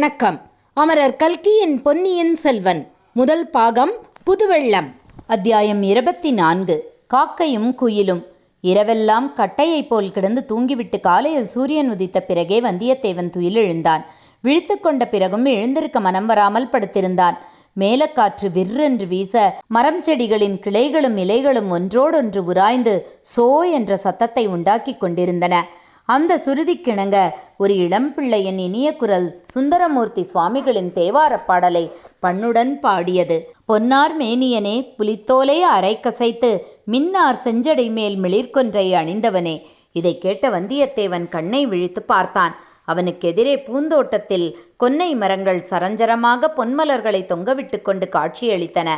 வணக்கம். அமரர் கல்கியின் பொன்னியின் செல்வன். முதல் பாகம் புதுவெள்ளம். அத்தியாயம் இருபத்தி நான்கு காக்கையும் குயிலும். இரவெல்லாம் கட்டையைப் போல் கிடந்து தூங்கிவிட்டு காலையில் சூரியன் உதித்த பிறகே வந்தியத்தேவன் துயிலெழுந்தான். விழித்து கொண்ட பிறகும் எழுந்திருக்க மனம் வராமல் படுத்திருந்தான். மேலக்காற்று விற்றென்று வீச மரம் செடிகளின் கிளைகளும் இலைகளும் ஒன்றோடொன்று உராய்ந்து சோ என்ற சத்தத்தை உண்டாக்கிக் கொண்டிருந்தன. அந்த சுருதிக்கிணங்க. ஒரு இளம்பிள்ளையின் இனிய குரல் சுந்தரமூர்த்தி சுவாமிகளின் தேவாரப் பாடலை பண்ணுடன் பாடியது. பொன்னார் மேனியனே புலித்தோலை அரைக்கசைத்து மின்னார் செஞ்சடை மேல் மிளிர்கொன்றை அணிந்தவனே. இதை கேட்ட வந்தியத்தேவன் கண்ணை விழித்து பார்த்தான். அவனுக்கு எதிரே பூந்தோட்டத்தில் கொன்னை மரங்கள் சரஞ்சரமாக பொன்மலர்களை தொங்கவிட்டு கொண்டு காட்சியளித்தன.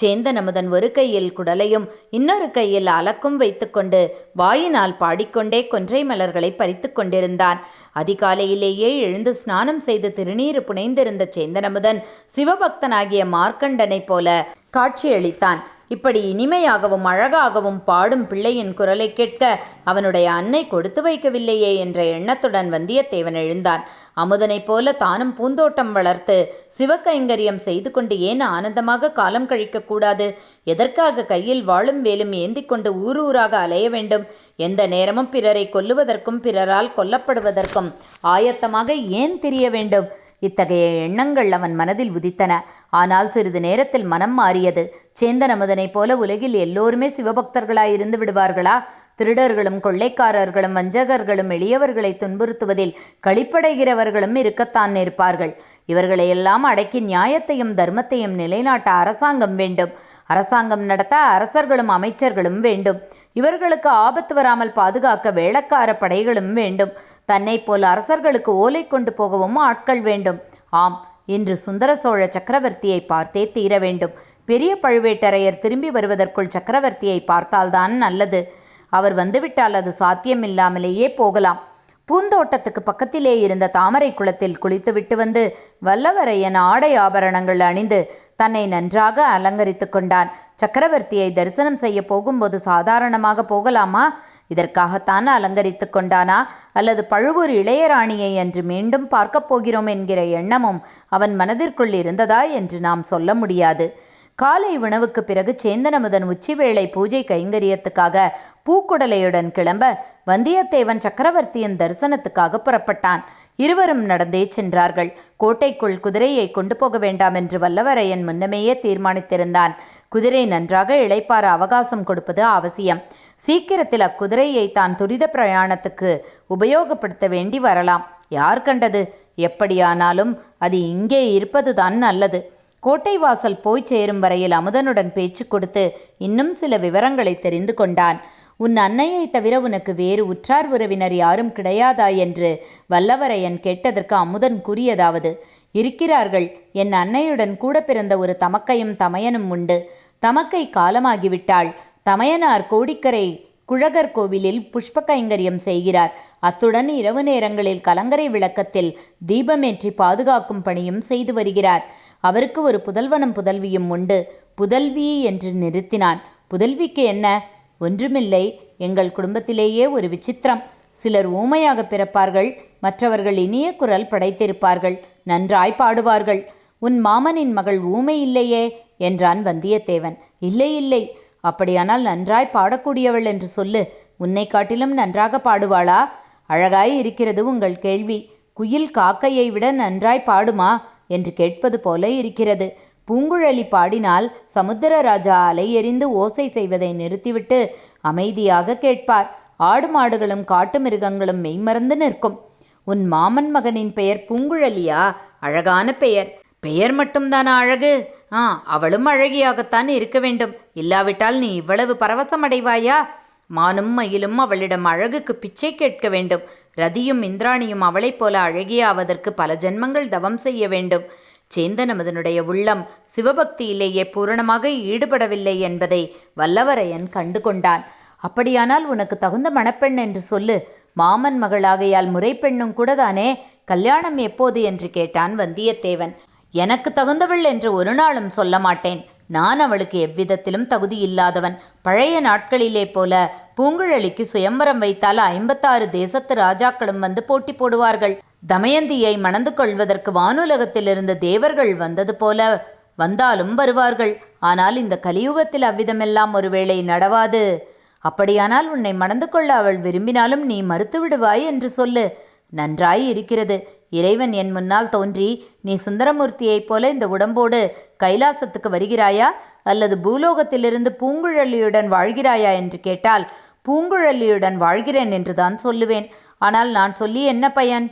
சேந்தன் அமுதன் ஒரு கையில் குடலையும் இன்னொரு கையில் அலக்கும் வைத்துக்கொண்டு வாயினால் பாடிக்கொண்டே கொன்றை மலர்களை பறித்து கொண்டிருந்தான். அதிகாலையிலேயே எழுந்து ஸ்நானம் செய்து திருநீறு புனைந்திருந்த சேந்தனமுதன் சிவபக்தனாகிய மார்க்கண்டனைப் போல காட்சியளித்தான். இப்படி இனிமையாகவும் அழகாகவும் பாடும் பிள்ளையின் குரலை கேட்க அவனுடைய அன்னை கொடுத்து வைக்கவில்லையே என்ற எண்ணத்துடன் வந்தியத்தேவன் எழுந்தான். அமுதனைப் போல தானும் பூந்தோட்டம் வளர்த்து சிவகைங்கரியம் செய்து கொண்டு ஏன் ஆனந்தமாக காலம் கழிக்கக்கூடாது எதற்காக கையில் வாழும் வேலும் ஏந்தி கொண்டு ஊர் ஊராக அலைய வேண்டும்? எந்த நேரமும் பிறரை கொல்லுவதற்கும் பிறரால் கொல்லப்படுவதற்கும் ஆயத்தமாக ஏன் திரிய வேண்டும்? இத்தகைய எண்ணங்கள் அவன் மனதில் உதித்தன. ஆனால் சிறிது நேரத்தில் மனம் மாறியது. சேந்தன் அமுதனைப் போல உலகில் எல்லோருமே சிவபக்தர்களாயிருந்து விடுவார்களா? திருடர்களும் கொள்ளைக்காரர்களும் வஞ்சகர்களும் எளியவர்களை துன்புறுத்துவதில் களிப்படைகிறவர்களும் இருக்கத்தான் இருப்பார்கள் இவர்களையெல்லாம் அடக்கி நியாயத்தையும் தர்மத்தையும் நிலைநாட்ட அரசாங்கம் வேண்டும். அரசாங்கம் நடத்த அரசர்களும் அமைச்சர்களும் வேண்டும். இவர்களுக்கு ஆபத்து வராமல் பாதுகாக்க வேளக்கார படைகளும் வேண்டும். தன்னை போல் அரசர்களுக்கு ஓலை கொண்டு போகவும் ஆட்கள் வேண்டும். ஆம் இன்று சுந்தர சோழ சக்கரவர்த்தியை பார்த்தே தீர வேண்டும். பெரிய பழுவேட்டரையர் திரும்பி வருவதற்குள் சக்கரவர்த்தியை பார்த்தால்தான் நல்லது. அவர் வந்துவிட்டால் அது சாத்தியமில்லாமலேயே போகலாம். பூந்தோட்டத்துக்கு பக்கத்திலே இருந்த தாமரை குளத்தில் குளித்துவிட்டு வந்து வல்லவரையன் ஆடை ஆபரணங்கள் அணிந்து தன்னை நன்றாக அலங்கரித்து கொண்டான். சக்கரவர்த்தியை தரிசனம் செய்ய போகும்போது சாதாரணமாக போகலாமா? இதற்காகத்தான் அலங்கரித்து கொண்டானா? அல்லது பழுவூர் இளையராணியை என்று மீண்டும் பார்க்கப் போகிறோம் என்கிற எண்ணமும் அவன் மனதிற்குள் இருந்ததா என்று நாம் சொல்ல முடியாது. காலை உணவுக்கு பிறகு சேந்தனமுதன் உச்சிவேளை பூஜை கைங்கரியத்துக்காக பூக்குடலையுடன் கிளம்ப வந்தியத்தேவன் சக்கரவர்த்தியின் தரிசனத்துக்காக புறப்பட்டான். இருவரும் நடந்தே சென்றார்கள். கோட்டைக்குள் குதிரையை கொண்டு போக வேண்டாம் என்று வல்லவரையன் முன்னமேயே தீர்மானித்திருந்தான். குதிரை நன்றாக இளைப்பாற அவகாசம் கொடுப்பது அவசியம். சீக்கிரத்தில் அக்குதிரையை தான் துரித பிரயாணத்துக்கு உபயோகப்படுத்த வேண்டி வரலாம். யார் கண்டது? எப்படியானாலும் அது இங்கே இருப்பதுதான் நல்லது. கோட்டை வாசல் போய் சேரும் வரையில் அமுதனுடன் பேச்சு கொடுத்து இன்னும் சில விவரங்களை தெரிந்து கொண்டான். உன் அன்னையை தவிர உனக்கு வேறு உற்றார் உறவினர் யாரும் கிடையாதா? என்று வல்லவரையன் கேட்டதற்கு அமுதன் கூறியதாவது இருக்கிறார்கள். என் அன்னையுடன் கூட பிறந்த ஒரு தமக்கையும் தமையனும் உண்டு. தமக்கை காலமாகிவிட்டாள். தமையனார் கோடிக்கரை குழகர் கோவிலில் புஷ்ப கைங்கரியம் செய்கிறார். அத்துடன் இரவு நேரங்களில் கலங்கரை விளக்கத்தில் தீபமேற்றி பாதுகாக்கும் பணியும் செய்து வருகிறார். அவருக்கு ஒரு புதல்வனும் புதல்வியும் உண்டு. புதல்வி என்று நிறுத்தினான். புதல்விக்கு என்ன? ஒன்றுமில்லை. எங்கள் குடும்பத்திலேயே ஒரு விசித்திரம். சிலர் ஊமையாக பிறப்பார்கள். மற்றவர்கள் இனிய குரல் படைத்திருப்பார்கள். நன்றாய் பாடுவார்கள். உன் மாமனின் மகள் ஊமை இல்லையே. என்றான் வந்தியத்தேவன். இல்லை இல்லை. அப்படியானால் நன்றாய் பாடக்கூடியவள் என்று சொல்லு. உன்னை காட்டிலும் நன்றாக பாடுவாளா? அழகாய் இருக்கிறது உங்கள் கேள்வி. குயில் காக்கையை விட நன்றாய் பாடுமா? என்று கேட்பது போல இருக்கிறது. பூங்குழலி பாடினால் சமுத்திரராஜா அலை எறிந்து ஓசை செய்வதை நிறுத்திவிட்டு அமைதியாக கேட்பார். ஆடு மாடுகளும் காட்டு மிருகங்களும் மெய்மறந்து நிற்கும். உன் மாமன் மகனின் பெயர் பூங்குழலியா? அழகான பெயர். பெயர் மட்டும்தானா அழகு? ஆ அவளும் அழகியாகத்தான் இருக்க வேண்டும். இல்லாவிட்டால் நீ இவ்வளவு பரவசமடைவாயா? மானும் மயிலும் அவளிடம் அழகுக்கு பிச்சை கேட்க வேண்டும். ரதியும் இந்திராணியும் அவளைப் போல அழகியாவதற்கு பல ஜென்மங்கள் தவம் செய்ய வேண்டும். சேந்தனமதனுடைய உள்ளம் சிவபக்தியிலேயே பூரணமாக ஈடுபடவில்லை என்பதை வல்லவரையன் கண்டு கொண்டான் அப்படியானால் உனக்கு தகுந்த மணப்பெண் என்று சொல்லு. மாமன் மகளாகையால் முறைப்பெண்ணும் கூட தானே கல்யாணம் எப்போது? என்று கேட்டான் வந்தியத்தேவன். எனக்கு தகுந்தவள் என்று ஒரு நாளும் சொல்ல மாட்டேன். நான் அவளுக்கு எவ்விதத்திலும் தகுதி இல்லாதவன். பழைய நாட்களிலே போல பூங்குழலிக்கு சுயம்பரம் வைத்தால் ஐம்பத்தாறு தேசத்து ராஜாக்களும் வந்து போட்டி போடுவார்கள். தமயந்தியை மணந்து கொள்வதற்கு வானுலகத்திலிருந்து தேவர்கள் வந்தது போல வந்தாலும் வருவார்கள். ஆனால் இந்த கலியுகத்தில் அவ்விதமெல்லாம் ஒருவேளை நடவாது. அப்படியானால் உன்னை மணந்து கொள்ள அவள் விரும்பினாலும் நீ மறுத்து விடுவாய் என்று சொல்லு. நன்றாய் இருக்கிறது இறைவன் என் முன்னால் தோன்றி நீ சுந்தரமூர்த்தியைப் போல இந்த உடம்போடு கைலாசத்துக்கு வருகிறாயா? அல்லது பூலோகத்திலிருந்து பூங்குழலியுடன் வாழ்கிறாயா? என்று கேட்டால் பூங்குழலியுடன் வாழ்கிறேன் என்றுதான் சொல்லுவேன். ஆனால் நான் சொல்லி என்ன பயன்?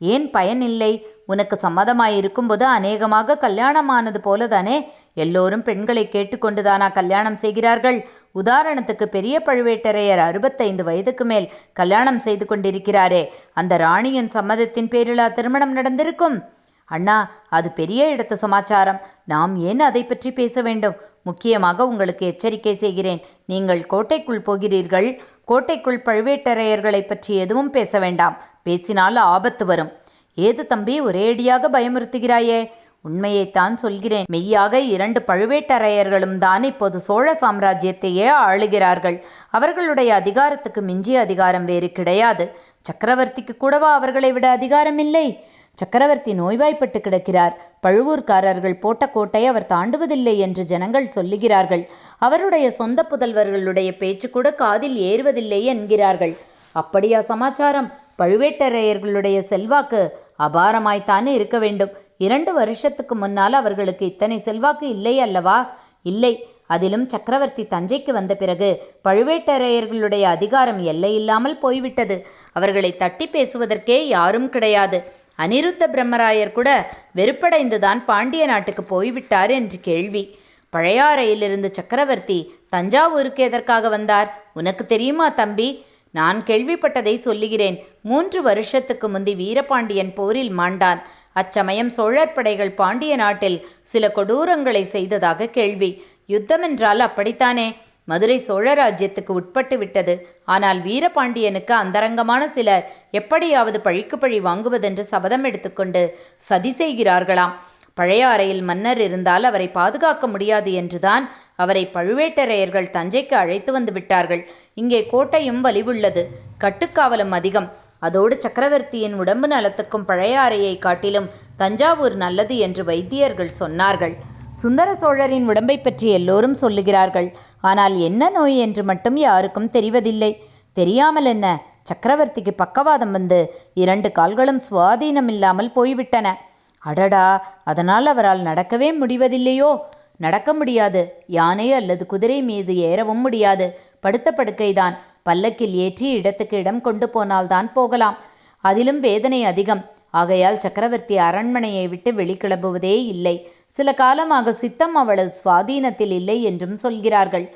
ஏன் பயன் இல்லை? உனக்கு சம்மதமாயிருக்கும்போது அநேகமாக கல்யாணமானது போலதானே? எல்லோரும் பெண்களை கேட்டுக்கொண்டுதானா கல்யாணம் செய்கிறார்கள்? உதாரணத்துக்கு பெரிய பழுவேட்டரையர் அறுபத்தைந்து வயதுக்கு மேல் கல்யாணம் செய்து கொண்டிருக்கிறாரே. அந்த ராணியின் சம்மதத்தின் பேரிலா திருமணம் நடந்திருக்கும். அண்ணா அது பெரிய இடத்து சமாச்சாரம். நாம் ஏன் அதை பற்றி பேச வேண்டும்? முக்கியமாக உங்களுக்கு எச்சரிக்கை செய்கிறேன். நீங்கள் கோட்டைக்குள் போகிறீர்கள். கோட்டைக்குள் பழுவேட்டரையர்களை பற்றி எதுவும் பேச வேண்டாம். பேசினால் ஆபத்து வரும். ஏது தம்பி ஒரேடியாக பயமுறுத்துகிறாயே? உண்மையைத்தான் சொல்கிறேன். மெய்யாக இரண்டு பழுவேட்டரையர்களும் தான் இப்போது சோழ சாம்ராஜ்யத்தையே ஆளுகிறார்கள். அவர்களுடைய அதிகாரத்துக்கு மிஞ்சிய அதிகாரம் வேறு கிடையாது. சக்கரவர்த்திக்கு கூடவா அவர்களை விட அதிகாரம் இல்லை? சக்கரவர்த்தி நோய்வாய்ப்பட்டு கிடக்கிறார். பழுவூர்காரர்கள் போட்ட கோட்டை அவர் தாண்டுவதில்லை என்று ஜனங்கள் சொல்லுகிறார்கள். அவருடைய சொந்த புதல்வர்களுடைய பேச்சு கூட காதில் ஏறுவதில்லை என்கிறார்கள். அப்படியா சமாச்சாரம்? பழுவேட்டரையர்களுடைய செல்வாக்கு அபாரமாய்த்தானே இருக்க வேண்டும். இரண்டு வருஷத்துக்கு முன்னால் அவர்களுக்கு இத்தனை செல்வாக்கு இல்லை அல்லவா? இல்லை. அதிலும் சக்கரவர்த்தி தஞ்சைக்கு வந்த பிறகு பழுவேட்டரையர்களுடைய அதிகாரம் எல்லையில்லாமல் போய்விட்டது. அவர்களை தட்டி பேசுவதற்கே யாரும் கிடையாது. அனிருத்த பிரம்மராயர் கூட வெறுப்படைந்துதான் பாண்டிய நாட்டுக்கு போய்விட்டார் என்று கேள்வி. பழையாறையிலிருந்து சக்கரவர்த்தி தஞ்சாவூருக்கு எதற்காக வந்தார்? உனக்கு தெரியுமா தம்பி? நான் கேள்விப்பட்டதை சொல்லுகிறேன். மூன்று வருஷத்துக்கு முந்தி வீரபாண்டியன் போரில் மாண்டான். அச்சமயம் சோழர் படைகள் பாண்டிய நாட்டில் சில கொடூரங்களை செய்ததாக கேள்வி. யுத்தம் என்றால் அப்படித்தானே? மதுரை சோழ ராஜ்யத்துக்கு உட்பட்டு விட்டது. ஆனால் வீரபாண்டியனுக்கு அந்தரங்கமான சிலர் எப்படியாவது பழிக்கு பழி வாங்குவதென்று சபதம் எடுத்துக்கொண்டு சதி செய்கிறார்களாம். பழைய அறையில் மன்னர் இருந்தால் அவரை பாதுகாக்க முடியாது என்றுதான் அவரை பழுவேட்டரையர்கள் தஞ்சைக்கு அழைத்து வந்து விட்டார்கள். இங்கே கோட்டையும் வலிவுள்ளது. கட்டுக்காவலும் அதிகம். அதோடு சக்கரவர்த்தியின் உடம்பு நலத்துக்கும் பழையாறையை காட்டிலும் தஞ்சாவூர் நல்லது என்று வைத்தியர்கள் சொன்னார்கள். சுந்தர சோழரின் உடம்பை பற்றி எல்லோரும் சொல்லுகிறார்கள். ஆனால் என்ன நோய் என்று மட்டும் யாருக்கும் தெரிவதில்லை. தெரியாமல் என்ன? சக்கரவர்த்திக்கு பக்கவாதம் வந்து இரண்டு கால்களும் சுவாதீனம் இல்லாமல் போய்விட்டன. அடடா! அதனால் அவரால் நடக்கவே முடிவதில்லையோ? நடக்க முடியாது. யானை அல்லது குதிரை மீது ஏறவும் முடியாது. படுத்த படுக்கைதான். பல்லக்கில் ஏற்றி இடத்துக்கு இடம் கொண்டு போனால்தான் போகலாம். அதிலும் வேதனை அதிகம். ஆகையால் சக்கரவர்த்தி அரண்மனையை விட்டு வெளிக்கிளம்புவதே இல்லை. சில காலமாக சித்தம் அவளது சுவாதீனத்தில் இல்லை என்றும் சொல்கிறார்கள்.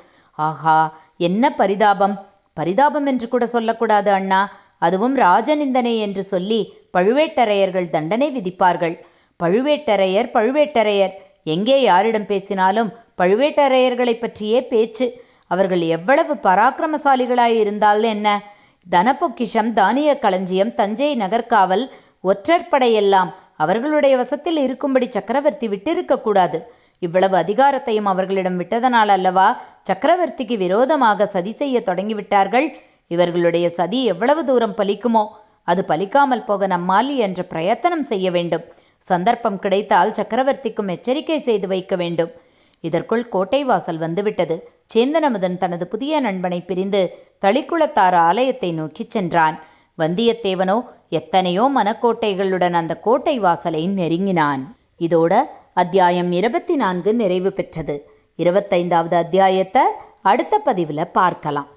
ஆஹா என்ன பரிதாபம். பரிதாபம் என்று கூட சொல்லக்கூடாது அண்ணா. அதுவும் ராஜநிந்தனை என்று சொல்லி பழுவேட்டரையர்கள் தண்டனை விதிப்பார்கள். பழுவேட்டரையர் பழுவேட்டரையர். எங்கே யாரிடம் பேசினாலும் பழுவேட்டரையர்களை பற்றியே பேச்சு. அவர்கள் எவ்வளவு பராக்கிரமசாலிகளாய் இருந்தால் என்ன? தனப்பொக்கிஷம் தானிய களஞ்சியம் தஞ்சை நகர்காவல் ஒற்றற்படையெல்லாம் அவர்களுடைய வசத்தில் இருக்கும்படி சக்கரவர்த்தி விட்டிருக்கக்கூடாது இவ்வளவு அதிகாரத்தையும் அவர்களிடம் விட்டதனால் அல்லவா சக்கரவர்த்திக்கு விரோதமாக சதி செய்ய தொடங்கிவிட்டார்கள்? இவர்களுடைய சதி எவ்வளவு தூரம் பலிக்குமோ அது பலிக்காமல் போக நம்மால் என்ற பிரயத்தனம் செய்ய வேண்டும். சந்தர்ப்பம் கிடைத்தால் சக்கரவர்த்திக்கும் எச்சரிக்கை செய்து வைக்க வேண்டும். இதற்குள் கோட்டை வாசல் வந்துவிட்டது. சேந்தனமுதன் தனது புதிய நண்பனை பிரிந்து தளிக்குளத்தார் ஆலயத்தை நோக்கிச் சென்றான். வந்தியத்தேவனோ எத்தனையோ மனக்கோட்டைகளுடன் அந்த கோட்டை வாசலை நெருங்கினான். இதோட அத்தியாயம் இருபத்தி நான்கு நிறைவு பெற்றது. இருபத்தைந்தாவது அத்தியாயத்தை அடுத்த பதிவில் பார்க்கலாம்.